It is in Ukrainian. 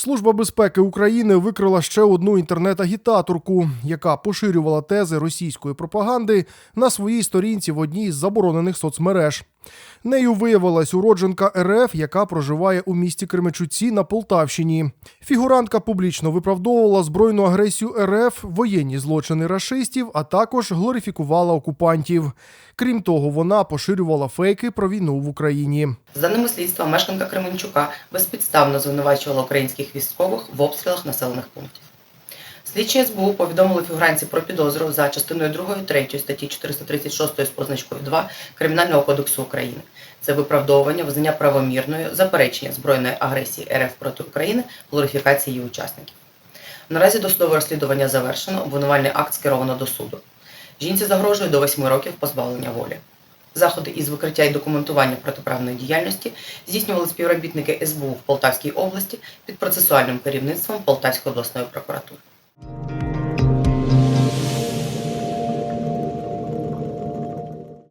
Служба безпеки України викрила ще одну інтернет-агітаторку, яка поширювала тези російської пропаганди на своїй сторінці в одній з заборонених соцмереж. Нею виявилась уродженка РФ, яка проживає у місті Кременчуці на Полтавщині. Фігурантка публічно виправдовувала збройну агресію РФ, воєнні злочини рашистів, а також глорифікувала окупантів. Крім того, вона поширювала фейки про війну в Україні. За даними слідства, мешканка Кременчука безпідставно звинувачувала українських військових в обстрілах населених пунктів. Слідчі СБУ повідомили фігуранці про підозру за частиною 2, 3 статті 436 з позначкою 2 Кримінального кодексу України. Це виправдовування, визнання правомірною, заперечення збройної агресії РФ проти України, глорифікації її учасників. Наразі досудове розслідування завершено, обвинувальний акт скеровано до суду. Жінці загрожує до 8 років позбавлення волі. Заходи із викриття і документування протиправної діяльності здійснювали співробітники СБУ в Полтавській області під процесуальним керівництвом Полтавської обласної прокуратури.